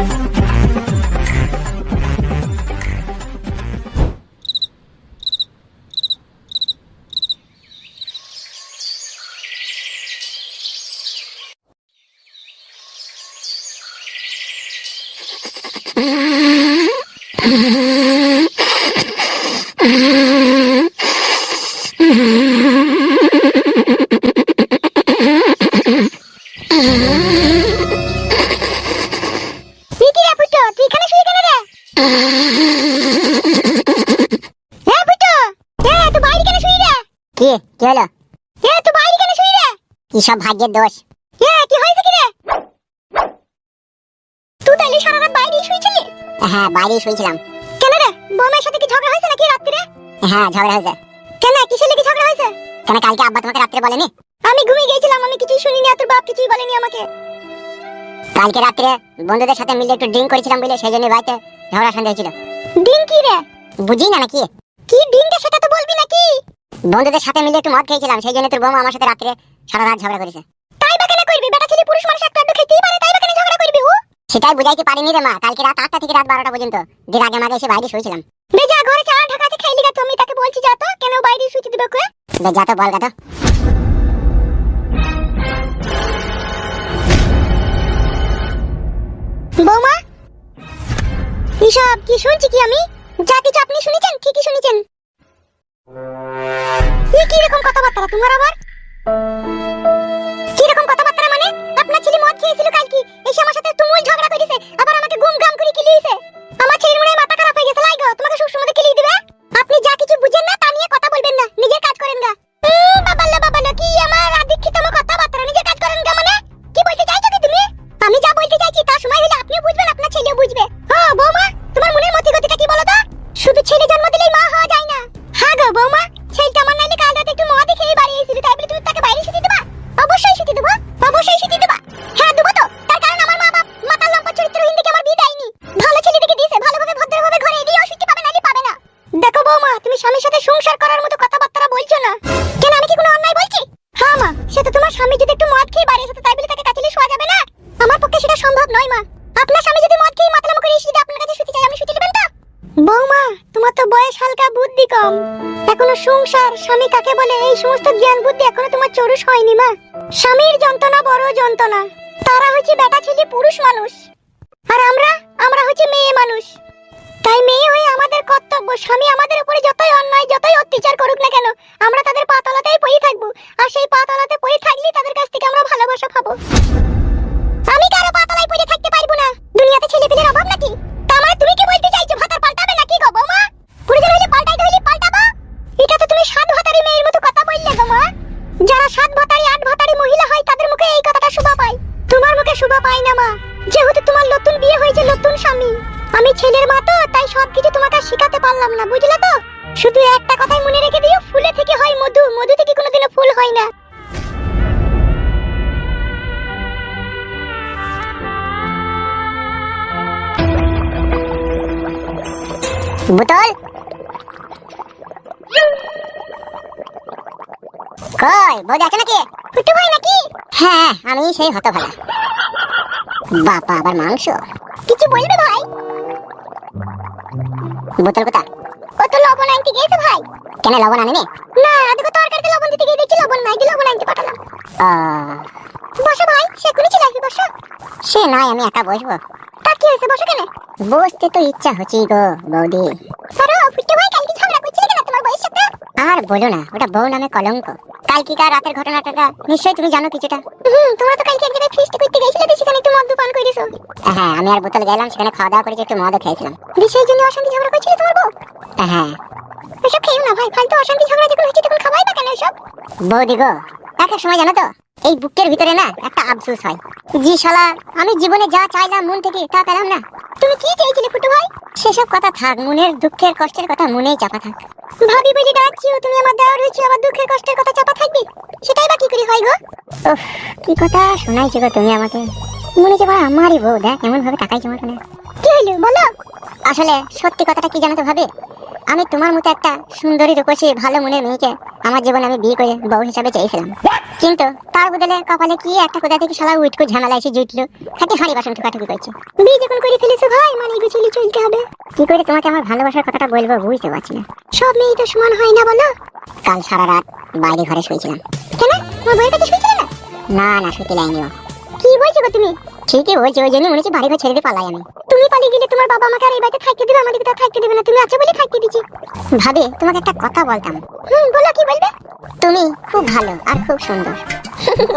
তুই হ্যাঁ হ্যাঁ তুই বাইরে কেন শুয়ে রে কি? কি হলো? হ্যাঁ তুই বাইরে কেন শুয়ে রে কি সব ভাগ্যের দোষ? হ্যাঁ কি হয়েছে কি রে তুই তাইলে সারা রাত বাইরেই শুয়েছিলি হ্যাঁ বাইরেই শুয়েছিলাম কেন রে? বৌমার সাথে কি ঝগড়া হয়েছে নাকি হ্যাঁ ঝগড়া হয়েছে। কেন? কিসের লেগে ঝগড়া হয়েছে? কেন কালকে আব্বা তোমাকে রাত্রে বলেনি? আমি ঘুমিয়ে গেছিলাম আমি কিছুই শুনিনি আর তোর বাপ কিছুই বলেনি আমাকে। কালকে রাত্রে বন্ধুদের সাথে মিলে একটু ড্রিঙ্ক করেছিলাম বলে সেই জন্য বাড়িতে ঝগড়া কি রে? বুঝি না নাকি? কি সেটা তো বলবি নাকি? বন্ধুদের সাথে মিলে একটু মদ খেয়েছিলাম সেই জন্য তোর বৌমা আমার সাথে রাত্রে সারা রাত ঝগড়া করেছে। তাই বা কেন করবি? বেটা ছেলে পুরুষ মানুষ একটা আধটু খেতেই পারে তাই বা কেন ঝগড়া করবি ও সেটাই বুঝাইতে পারিনি রে মা কালকে রাত আটটা থেকে রাত বারোটা পর্যন্ত। দিন আগে মাঝে এসে বাইরে শুয়েছিলাম। বেজা ঘরে চালা ঢাকা আছে খাইলি গা তুমি তাকে বলছি যা তো কেন বাইরে শুইতে দিবে কয়ে যা তো বল গাতো বৌমা এসব কি শুনছি কি আমি? যা কিছু আপনি শুনেছেন, ঠিকই শুনেছেন। কি রকম কথাবার্তা তোমার আবার? কি রকম কথাবার্তা মানে? আপনার ছেলে মদ খেয়েছিল কালকে, এসে আমার সাথে তুমুল ঝগড়া করেছে, আবার আমাকে গুম গাম করে কিলিয়েছে। আমার ছেলের মনে মাথা খারাপ হয়ে গেছে স্বামী কাকে বলে? এই সমস্ত জ্ঞান বুদ্ধি এখনও তোমার চরুষ হয়নি, মা। স্বামীর যন্ত্রণা বড় যন্ত্রণা। তারা হচ্ছে বেটা ছেলে পুরুষ মানুষ। আর আমরা আমরা হচ্ছে মেয়ে মানুষ। তাই মেয়ে হয়ে আমাদের কর্তব্য। স্বামী আমাদের উপরে যতই অন্যায়, যতই অত্যাচার করুক না কেন, আমরা তাদের পাতলাতেই পড়ে থাকব। আর সেই পাতলাতে পড়ে থাকলেই তাদের কাছ থেকে আমরা ভালোবাসা পাবো। আমি কারও পাতলায় পড়ে থাকতে পারব না। দুনিয়াতে ছেলেপেলের অভাব নাকি? তা মানে তুমি কি বলতে চাইছো? ভাতার পাল্টাবে নাকি গো বৌমা? প্রয়োজন হলে পাল্টাইতে হলে এটা তো তুমি সাত ভাতারি মেয়ের মতো কথা বললে মা। যারা সাত ভাতারি, আট ভাতারি মহিলা হয়, তাদের মুখে এই কথাটা শোভা পায়। তোমার মুখে শোভা পায় না মা। যেহেতু তোমার নতুন বিয়ে হয়েছে, নতুন স্বামী। আমি ছেলের মা তো, তাই সবকিছু তোমাকে শেখাতে পারলাম না, বুঝলে তো? শুধু একটা কথাই মনে রেখে দিও, ফুলে থেকে হয় মধু মধু থেকে কোনোদিনও ফুল হয় না। বোতল কই বৌদি আছে নাকি? ফুটু ভাই নাকি? হ্যাঁ আমি সেই বাবা আবার মাংস? কিছু বলবে ভাই? বোতল কোথা ও তো লবণ আনতে গিয়েছে ভাই? কেন লবণ আনেনি? না দেখো তরকারিতে লবণ দিতে গিয়ে দেখছি লবণ নাই লবণ আনতে পাঠালাম। বসো ভাই সে কোনি ছিল আসবে বসো। সে নয় আমি একা বসবো। তা কি হয়েছে বসো কেন? বসতে তো ইচ্ছা হচ্ছে গো বৌদি। আরে ফুটু ভাই কালকে ঝগড়া করছিলে কেন তোমার বউয়ের সাথে? আর বলো না ওটা বউ নামে কলঙ্ক। কালকিকার রাতের ঘটনাটা নিশ্চয়ই তুমি জানো কিছুটা। হুম তোমরা তো কালকে এক জায়গায় ফিস্ট করতে গেছিলে তো সেখানে একটু মদ্যপান করেছ হ্যাঁ আমি আর বোতল গেলাম সেখানে খাওয়া দাওয়া করেছি একটু মদও খেয়েছিলাম। জন্য অশান্তি ঝগড়া করছিলে তোমার বউ? হ্যাঁ। এসব খেয়েও না ভাই ফালতু অশান্তি ঝগড়া যখন হচ্ছে তখন খাওয়াই বা কেন এসব? বৌদি গো এক এক সময় জানো তো এই বুকের ভিতরে না একটা আফসোস হয়। জি শালা আমি জীবনে যা চাইলাম মন থেকে তা পেলাম না। তুমি কি চেয়েছিলে ফুটু ভাই? সেসব কথা থাক মনের দুঃখের কষ্টের কথা মনেই চাপা থাক। ভাবি বলি ডাকছিও তুমি আমার দেওয়া হয়েছে আবার দুঃখের কষ্টের কথা চাপা থাকবি? সেটাই বা কি করে হয় গো? কি কথা শোনাইছো গো তুমি আমাকে। মনে হচ্ছে ভাই আমারই বউ দেখ এমন ভাবে তাকাইছো আমার কানে। কি হইল বলো। আসলে সত্যি কথাটা কি জানো তো ভাবে? আমি তোমার মতো একটা সুন্দরী রূপসী ভালো মনের মেয়েকে আমার জীবনে আমি বিয়ে করে বউ হিসাবে চেয়েছিলাম। কিন্তু তার বদলে কপালে কি একটা কোথা থেকে শালা উইটকো ঝামেলা এসে জুটলো খাটি হাঁড়ি বাসন ঠুকাঠুকি করছে। বিয়ে যখন করে ফেলেছো ভাই মানে গুছিয়ে চলতে হবে। কি করে তোমাকে আমার ভালোবাসার কথাটা বলব বুঝতে পারছি না। সব মেয়ে তো সমান হয় না বলো? কাল সারা রাত বাইরে ঘরে শুয়েছিলাম। কেন? তোমার বইয়ের কাছে শুয়েছিলে না? না না শুতে লাইনিও কি বলছো গো তুমি? ঠিকই বলছি ওই জন্য মনে হচ্ছে বাড়ি ঘর ছেড়ে দিয়ে পালাই আমি। তুমি পালিয়ে গেলে তোমার বাবা আমাকে আর এই বাড়িতে থাকতে দেবে? আমাদেরকে তো থাকতে দেবে না। তুমি আছো বলে থাকতে দিচ্ছি ভাবি, তোমাকে একটা কথা বলতাম। হুম, বলো কি বলবে? তুমি খুব ভালো আর খুব সুন্দর।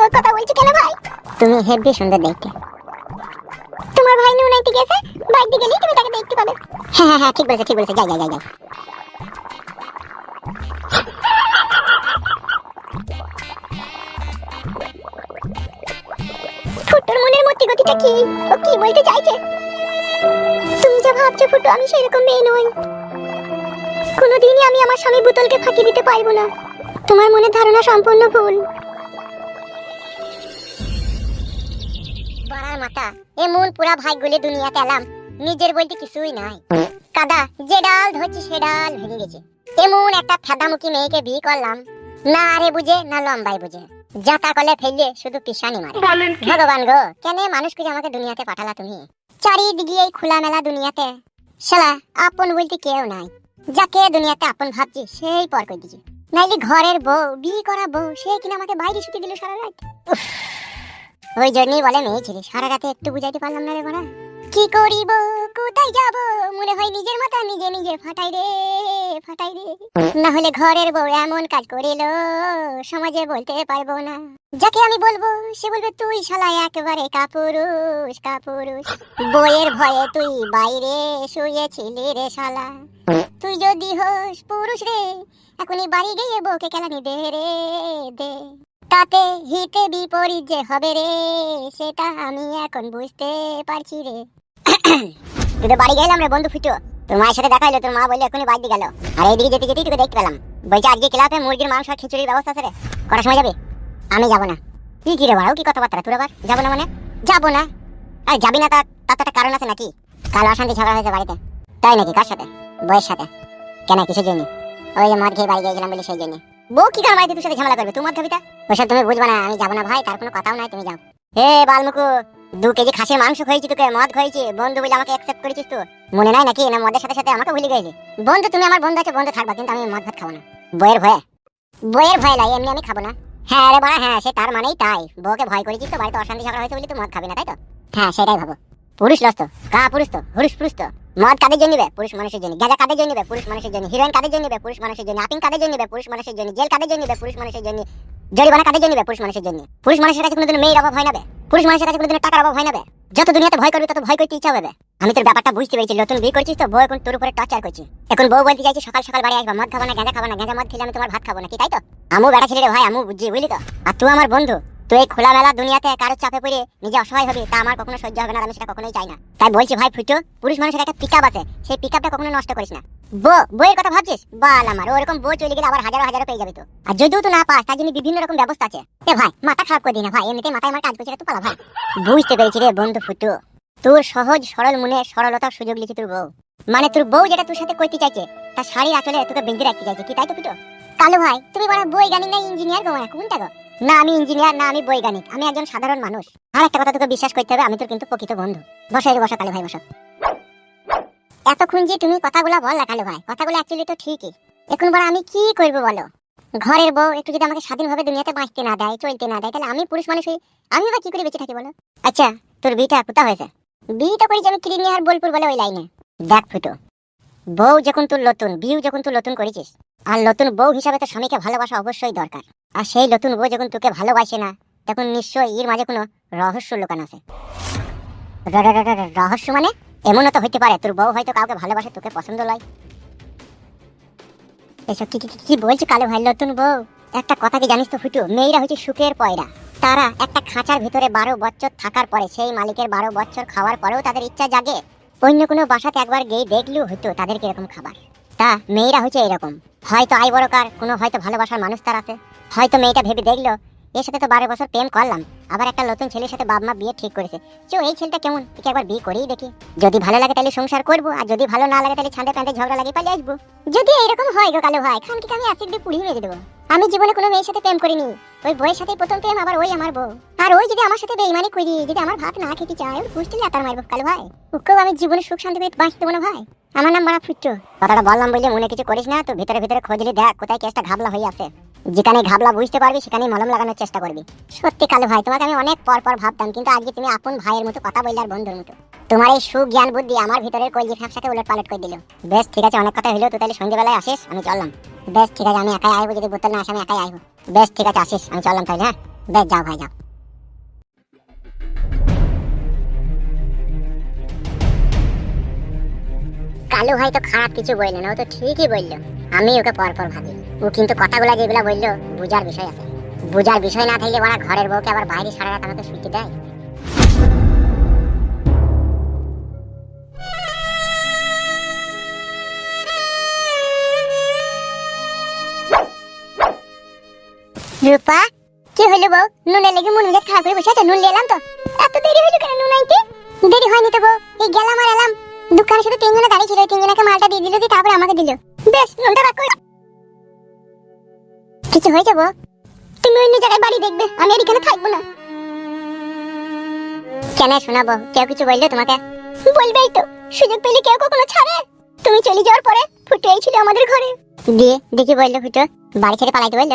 ওর কথা বলছো কেন ভাই? তুমি হেব্বি সুন্দর দেখতে। তোমার ভাই নুন আইতে গেছে? বাইরে গেলেই তুমি তাকে দেখতে পাবে। হ্যাঁ হ্যাঁ হ্যাঁ ঠিক বলেছে ঠিক বলেছে। যাই যাই যাই যাই। ফুটোর মনের মতি গতিটা কি? ও কি বলতে চাইছে? তুমি যা ভাবছ ফুটো আমি সেরকম মেয়ে নই। কোনোদিনই আমি আমার স্বামী বুতলকে ফাঁকি দিতে পারব না। তোমার মনের ধারণা সম্পূর্ণ ভুল। বড়ার মাথা এমন পুরা ভাগ গুলে দুনিয়াতে এলাম নিজের বলতে কিছুই নাই। কাদা যে ডাল ধরছি সে ডাল ভেঙে গেছে। এমন একটা ফেদামুখী মেয়েকে বিয়ে করলাম না আরে বুঝে না লম্বাই বুঝে। যাতা কলে ফেললে শুধু পিসানি মারে। ভগবান গো কেন মানুষ আমাকে দুনিয়াতে পাঠালা তুমি? চারিদিকে এই খোলা মেলা দুনিয়াতে। শালা, আপন বলতে কেউ নাই। যাকে দুনিয়াতে আপন ভাবছি, সেই পর করে দিছি। নাইলে ঘরের বউ, বিয়ে করা বউ, সে কিনা আমাকে বাইরে শুতে দিল সারা রাত? ওই জন্যই বলে মেয়ে ছিলি, সারা রাতে একটু বুঝাইতে পারলাম না রে বড়া কি করিব, কোথায় যাব? মনে হয় নিজের মাথা নিজে নিজে ফাটাই রে ফাটাই রে। না হলে ঘরের বউ এমন কাজ করিল, সমাজে বলতে পারব না। যাকে আমি বলব, সে বলবে, তুই শালা একেবারে কাপুরুষ কাপুরুষ। বইয়ের ভয়ে তুই বাইরে শুয়েছিলি রে শালা। তুই যদি হোস পুরুষ রে, এখনই বাড়ি গিয়ে বউকে কেলানি দে রে, দে। তাতে হিতে বিপরীত যে হবে রে, সেটা আমি এখন বুঝতে পারছি রে। তুই তো বাড়ি গেলাম রে, বন্ধু ফুটো। তোর মায়ের সাথে দেখা হলো তোর মা বলে এখনই বাইরে গেল। আর এইদিকে যেতে যেতেই তোকে দেখতে পেলাম। বলছে, আজকে ক্লাবে মুরগির, মাংস খিচুড়ির ব্যবস্থা আছে রে। কটার সময় যাবে? আমি যাব না। কি কি রে, বাড়াও কি কথাবার্তা তোর আবার? যাব না মানে? যাব না? আর যাবি না তার তার একটা কারণ আছে নাকি? কাল অশান্তি ঝগড়া হয়েছে বাড়িতে। তাই নাকি কার সাথে? বইয়ের সাথে? কেন, কিসের জন্য? ওই যে মদ খেয়ে বাড়ি গিয়েছিলাম বলে সেই জন্য। বউ কি কারণ বাড়িতে তোর সাথে ঝামেলা করবে? তুই মদ খাবি তা? ওসব তুমি বুঝবা না, আমি যাব না ভাই, তার কোনো কথাও নাই, তুমি যাও। হে বালমুকু, দু কেজি খাসির মাংস খাইছি তোকে, মদ খাইছি বন্ধু বলে আমাকে অ্যাকসেপ্ট করেছিস তো? মনে নাই নাকি? না, মদের সাথে সাথে আমাকে ভুলে গেলি। বন্ধু, তুমি আমার বন্ধু আছে, বন্ধু থাকবা, কিন্তু আমি মদ ভাত খাব না। বইয়ের ভয়ে? বইয়ের ভয় লাই, এমনি আমি খাব না। হ্যাঁ হ্যাঁ সে তার মানেই তাই। বউকে ভয় করেছিস তো, বাড়িতে অশান্তি ঝগড়া হয়েছে বলি মদ খাবি না, তাই তো? হ্যাঁ সেটাই ভাবো। পুরুষ লস্ত কা পুরুষ তো হুরুষ পুরুষ তো। মদ কাদের জন্য পুরুষ মানুষের জন্য। গাঁজা কাদের জন্য পুরুষ মানুষের জন্য। হিরোইন কাদের জন্য পুরুষ মানুষের জন্য। আপিং কাদের জন্য পুরুষ মানুষের জন্য। জেল কাদের জন্য পুরুষ মানুষের জন্য। জরিমানা কাদের জন্য পুরুষ মানুষের জন্য। পুরুষ মানুষের কাছে কোনোদিন মেয়ের অভাব হয় না। পুরুষ মানুষের কাছে কোনোদিন টাকার অভাব হয় না। যত দুনিয়াতে ভয় করবে, তত ভয় করতে ইচ্ছা হবে আমি তোর ব্যাপারটা বুঝতে পেরেছি, নতুন বিয়ে করছিস তো, বউ এখন তোর উপরে টর্চার করছি। এখন বউ বলতে চাইছি, সকাল সকাল বাড়ি আসবা, মদ খাব না, গেঁজা খাব না, গেঁজা মদ খেলে আমি তোমার ভাত খাব না, কি তাই তো? আমু বেড়া ছেলে ভাই, আমু বুঝি বুঝলি তো? আর তুই আমার বন্ধু তুই এই খোলামেলা দুনিয়াতে কারোর চাপে পড়ে নিজে অসহায় হবি, তা আমার কখনো সহ্য হবে না, আমি সেটা কখনোই চাই না। তাই বলছি, ভাই ফুটো, পুরুষ মানুষের একটা পিক আছে, সেই পিক কখনো নষ্ট করিস না। বো বইয়ের কথা ভাবছিস? বাল আমার ওরকম বই চলে গেলে আবার হাজারো হাজারো পেয়ে যাবে তো। আর যদিও তো না পাস, তার জন্য বিভিন্ন রকম ব্যবস্থা আছে। এ ভাই, মাথা খারাপ করে দিই না ভাই, এমনিতে মাথায় আমার কাজ করছে তুই পালা ভাই। বুঝতে পেরেছি রে বন্ধু ফুটু, তোর সহজ, সরল মনে সরলতার সুযোগ লিখি তোর বউ। মানে তোর বউ যেটা তোর সাথে করতে চাইছে, তার শাড়ি আচলে তোকে বেঁধে রাখতে চাইছে। কি তাই তো ফুটু? কালু ভাই, তুমি বড় বৈজ্ঞানিক না, ইঞ্জিনিয়ার গো মানে কোনটা গো? না, আমি ইঞ্জিনিয়ার, না, আমি বৈজ্ঞানিক, আমি একজন সাধারণ মানুষ। আর একটা কথা তোকে বিশ্বাস করতে হবে, আমি তোর কিন্তু প্রকৃত বন্ধু। বসো এই বসো কালু ভাই, বসো। এতক্ষণ যে তুমি কথাগুলো বল কালু ভাই, কথাগুলো অ্যাকচুয়ালি তো ঠিকই। এখন বড় আমি কি করব বলো? ঘরের বউ একটু যদি আমাকে স্বাধীনভাবে দুনিয়াতে বাঁচতে না দেয়, চলতে না দেয়, তাহলে আমি পুরুষ মানুষ হই আমি বা কি করে বেঁচে থাকি বলো? আচ্ছা তোর বিয়েটা কোথা হয়েছে? বিয়েটা করেছি আমি ক্লিনিয়ার বোলপুর বলে ওই লাইনে দেখ ফুটো, বউ যখন তোর নতুন বিউ যখন তুই নতুন করেছিস, আর নতুন বউ হিসাবে তো স্বামীকে ভালোবাসা অবশ্যই দরকার। আর সেই নতুন বউ যখন তোকে ভালোবাসে না, তখন নিশ্চয়ই এর মাঝে কোনো রহস্য লুকান আছে। রহস্য মানে? এমনও তো হইতে পারে, তোর বউ হয়তো কাউকে ভালোবাসে, তোকে পছন্দ লয়। এসব কি- কি বলছো কালো ভাই, নতুন বউ? একটা কথা কি জানিস তো ফুটু, মেয়েরা হচ্ছে সুখের পয়রা। তারা একটা খাঁচার ভিতরে বারো বছর থাকার পরে, সেই মালিকের বারো বছর খাওয়ার পরেও তাদের ইচ্ছা জাগে। অন্য কোনো বাসাতে একবার গিয়ে দেখলেও হইতো তাদের কীরকম খাবার। তা মেয়েরা হচ্ছে এরকম। হয়তো আই বড়কার কোনো হয়তো ভালোবাসার মানুষ তার আছে। হয়তো মেয়েটা ভেবে দেখল এর সাথে তো বারো বছর প্রেম করলাম, আবার একটা নতুন ছেলের সাথে বাপ মা বিয়ে ঠিক করেছে। চো, এই ছেলেটা কেমন? একে একবার বিয়ে করেই দেখি। যদি ভালো লাগে তাহলে সংসার করব, আর যদি ভালো না লাগে তাহলে ছাঁদে প্যান্টে ঝগড়া লাগিয়ে পালিয়ে আসব। যদি এরকম হয় গো কালো ভাই, খানকে আমি অ্যাসিড দিয়ে পুড়িয়ে মেরে দেবো? আমি জীবনে কোনো মেয়ের সাথে প্রেম করিনি। ওই বইয়ের সাথে প্রথম প্রেম, আবার ওই আমার বউ। আর ওই যদি আমার সাথে বেইমানি করি, যদি আমার ভাত না খেতে চায় ওর পুষ্টি লাতার মারবো কালো ভাই। ওকেও আমি জীবনে সুখ শান্তি পেয়ে বাঁচতে না ভাই। আমার নাম বড়া ফুট্টু। কথাটা বললাম বলে মনে কিছু করিস না, তো ভিতরে ভিতরে খোঁজলি দেখ, কোথায় কেসটা ঘাবলা হয়ে আছে। যেখানে ঘাবলা বুঝতে পারবি সেখানে মলম লাগানোর চেষ্টা করবি। সত্যি কালো ভাই, তোমাকে আমি অনেক পর পর ভাবতাম, কিন্তু আজকে তুমি আপন ভাইয়ের মতো কথা বললে আর বন্ধুর মতো। তোমার এই সুজ্ঞান বুদ্ধি আমার ভিতরের কলজি ফ্যাপসাকে উলট পালট করে দিল। বেশ, ঠিক আছে, অনেক কথা হইল, তুই তাহলে সন্ধ্যেবেলায় আসিস, আমি চললাম। বেশ, ঠিক আছে, আমি একাই আইবো, যদি বোতল না আসে, আমি একাই আইবো। বেশ, ঠিক আছে, আসিস, আমি চললাম তাহলে হ্যাঁ? বেশ, যাও ভাই, যাও। কালু ভাই তো খারাপ কিছু বলল না, ও তো ঠিকই বলল। আমি ওকে পর পর ভাবি। ও কিন্তু কথাগুলো যেগুলো বলল, বুঝার বিষয় আছে। বুঝার বিষয় না থাকলে ওরা ঘরের বউকে আবার বাইরে সারা রাত আমাকে শুইতে দেয়। রূপা, কি হইল বউ? নুনে লেগে মন মেজাজ খারাপ করে বসে আছে? নুন এলাম তো। এত দেরি হইল কেন নুন আনতে? দেরি হয়নি তো বউ। এই গেলাম আর এলাম। দোকানে শুধু তিনজনে দাঁড়িয়ে ছিল তিনজনকে মালটা দিয়ে দিল, দিয়ে তারপরে আমাকে দিল। বেশ রাখ কিছু হয়েছে বউ তুমি অন্য জায়গায় বাড়ি দেখবে, আমি এখানে থাকব না। কেন শোনাবো কেউ কিছু বলল তোমাকে? বলবেই তো, সুযোগ পেলে কেউ কখনো ছাড়ে। তুমি চলে যাওয়ার পরে আমাদের ঘরে। দিয়ে দেখি বলল বাড়ি ছেড়ে পালাইতে বলল?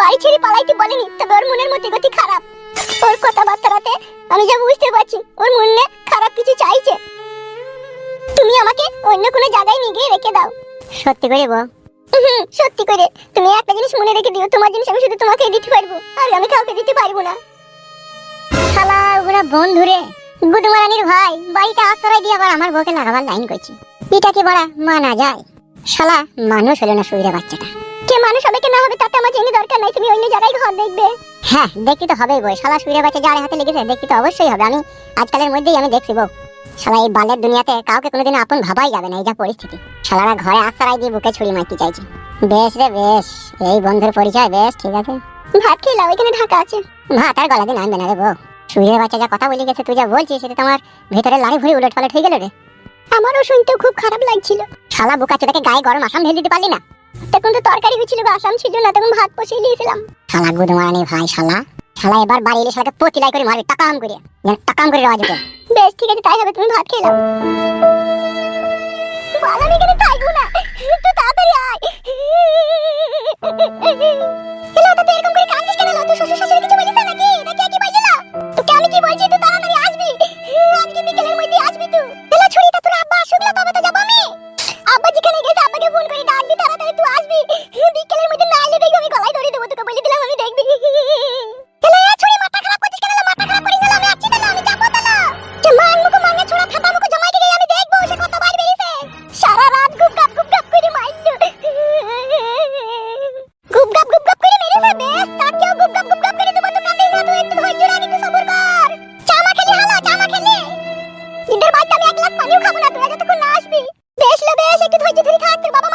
বাড়ি ছেড়ে পালাইতে বলেনি, তবে ওর মনের মধ্যে গতি খারাপ। ওর কথাবার্তাতে আমি যা বুঝতে পারছি, ওর মনে খারাপ কিছু চাইছে। তুমি আমাকে অন্য কোনো জায়গায় নিয়ে গিয়ে রেখে দাও। সত্যি করে হুম, সত্যি করে। তুমি একটা জিনিস মনে রেখে দিও তোমার জিনিস আমি শুধু তোমাকে দিতে পারব আর আমি কাউকে দিতে পারব না। শালা ওরা বন্ধু রে। গুদমারানির ভাই বাড়িটা আশ্রয় দিয়ে আবার আমার বউকে লাগাবার লাইন করছি। এটা কি বড়া মানা যায়? শালা মানুষ হলো না শুইরে বাচ্চাটা। কে মানুষ হবে কে না হবে তাতে আমার জেনে দরকার নাই তুমি অন্য জায়গায় ঘর দেখবে। হ্যাঁ দেখতে তো হবেই বই শালা শুইরে বাচ্চা যার হাতে লেগেছে দেখতে তো অবশ্যই হবে। আমি আজকালের মধ্যেই আমি দেখছি বউ। শালা এই বালের দুনিয়াতে কাউকে কোনোদিন আপন ভাবাই যাবে না এই যা পরিস্থিতি। শালারা ঘরে আশ্রয় দিয়ে বুকে ছুরি মারতে চাইছে। বেশ রে বেশ। এই বন্ধুর পরিচয় বেশ ঠিক আছে। ভাত খেলাম এখানে ঢাকা আছে। ভাত আর গলা দিন আনবে না রে বউ। শুয়ে বাচ্চা যা কথা বলে গেছে তুই যা বলছিস সেটা তোমার ভেতরে লাড়ি ভুড়ি উলট পালট হয়ে গেল রে। আমারও শুনতেও খুব খারাপ লাগছিল। শালা বুকা চোদাকে গায়ে গরম আসাম ঢেলে দিতে পারলি না? তখন তো তরকারি হয়েছিল গো, আসাম ছিল না তখন ভাত বসিয়ে দিয়েছিলাম। শালা গুদমারানি ভাই শালা। শালা এবার বাড়ি এলে শালাকে পতিলাই করে মারবি টাকাম করে টাকাম করে রাজ বেশ, ঠিক আছে, তাই হবে, তুমি ভাত খেলাম আমি এখানে থাকব না। তুই তাড়াতাড়ি আয়। এলো তো এরকম করে কাঁদছিস কেন? তুই শ্বশুর শাশুড়ি কিছু বলিস নাকি? নাকি কি বলছিল? খাব না, তোরা যতক্ষণ না আসবি। বেশ লো বেশ, একটু ধৈর্য ধরে থাক তোর বাবা